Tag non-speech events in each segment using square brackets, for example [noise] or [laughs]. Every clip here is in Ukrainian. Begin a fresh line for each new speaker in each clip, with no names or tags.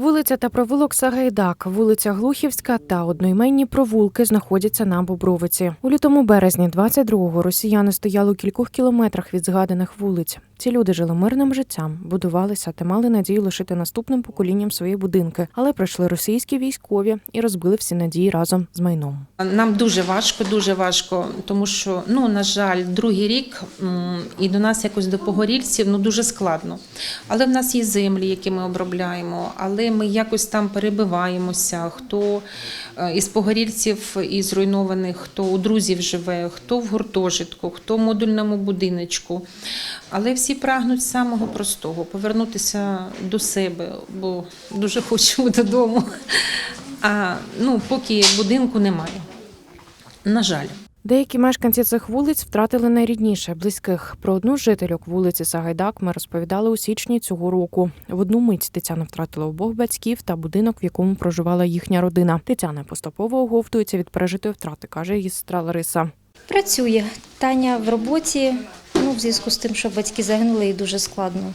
Вулиця та провулок Сагайдак, вулиця Глухівська та одноіменні провулки знаходяться на Бобровиці. У лютому березні 22-го росіяни стояли у кількох кілометрах від згаданих вулиць. Ці люди жили мирним життям, будувалися та мали надію лишити наступним поколінням свої будинки, але прийшли російські військові і розбили всі надії разом з майном.
Нам дуже важко, дуже важко, тому що, ну, на жаль, другий рік і до нас якось до погорільців ну, дуже складно. Але в нас є землі, які ми обробляємо, але ми якось там перебиваємося. Хто е, із погорільців і зруйнованих, хто у друзів живе, хто в гуртожитку, хто в модульному будиночку. Але всі прагнуть самого простого повернутися до себе, бо дуже хочемо [laughs] додому. А ну, поки будинку немає. На жаль.
Деякі мешканці цих вулиць втратили найрідніше близьких. Про одну з жительок вулиці Сагайдак ми розповідали у січні цього року. В одну мить Тетяна втратила обох батьків та будинок, в якому проживала їхня родина. Тетяна поступово оговтується від пережитої втрати, каже її сестра Лариса.
Працює. Таня в роботі. Ну, в зв'язку з тим, що батьки загинули, їй дуже складно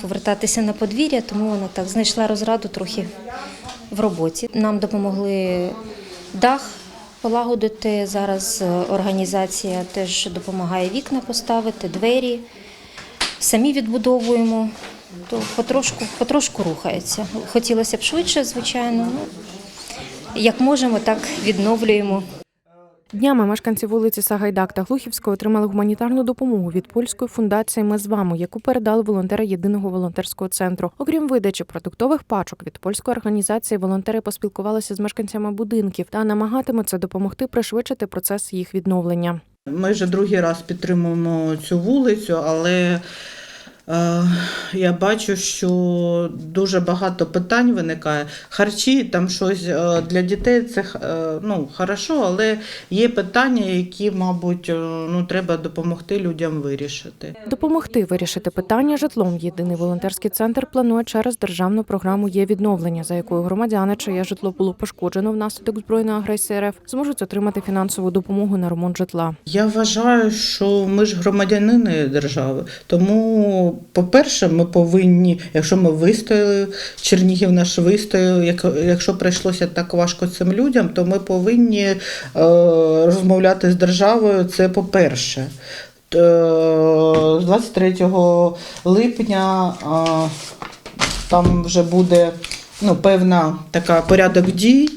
повертатися на подвір'я, тому вона так знайшла розраду трохи в роботі. Нам допомогли дах полагодити. Зараз е, організація теж допомагає вікна поставити, двері. Самі відбудовуємо, то потрошку, потрошку рухається. Хотілося б швидше, звичайно. Ну, як можемо, так відновлюємо.
Днями мешканці вулиці Сагайдак та Глухівської отримали гуманітарну допомогу від польської фундації Ми з вами, яку передали волонтери єдиного волонтерського центру. Окрім видачі продуктових пачок від польської організації, волонтери поспілкувалися з мешканцями будинків та намагатимуться допомогти пришвидшити процес їх відновлення.
Ми вже другий раз підтримуємо цю вулицю, але я бачу, що дуже багато питань виникає. Харчі, там щось е, для дітей це е, ну, хорошо, але є питання, які, мабуть, е, ну, треба допомогти людям вирішити.
Допомогти вирішити питання житлом. Єдиний волонтерський центр планує через державну програму є відновлення, за якою громадяни, чиє житло було пошкоджено внаслідок збройної агресії РФ, зможуть отримати фінансову допомогу на ремонт житла.
Я вважаю, що ми ж громадянини держави. Тому, по-перше, ми повинні, якщо ми вистояли, Чернігів наш вистояв, як- якщо прийшлося так важко цим людям, то ми повинні е, розмовляти з державою. Це по-перше. Е, З 23 липня е, там вже буде ну, певна така порядок дій.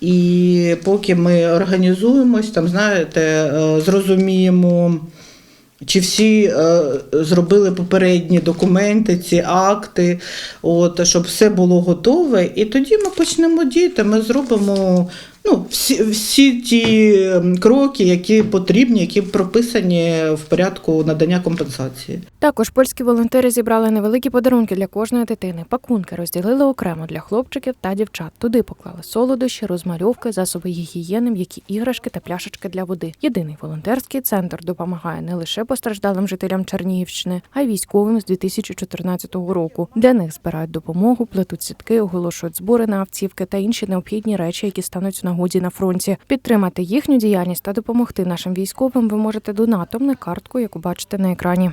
І поки ми організуємось, там знаєте, е, зрозуміємо, чи всі е, зробили попередні документи, ці акти, от, щоб все було готове. І тоді ми почнемо діяти. Ми зробимо ну, всі, всі ті ем, кроки, які потрібні, які прописані в порядку надання компенсації.
Також польські волонтери зібрали невеликі подарунки для кожної дитини. Пакунки розділили окремо для хлопчиків та дівчат. Туди поклали солодощі, розмальовки, засоби гігієни, м'які іграшки та пляшечки для води. Єдиний волонтерський центр допомагає не лише постраждалим жителям Чернігівщини, а й військовим з 2014 року. Для них збирають допомогу, плетуть сітки, оголошують збори на автівки та інші необхідні речі, які стануть в нагоді на фронті. Підтримати їхню діяльність та допомогти нашим військовим ви можете донатом на картку, яку бачите на екрані.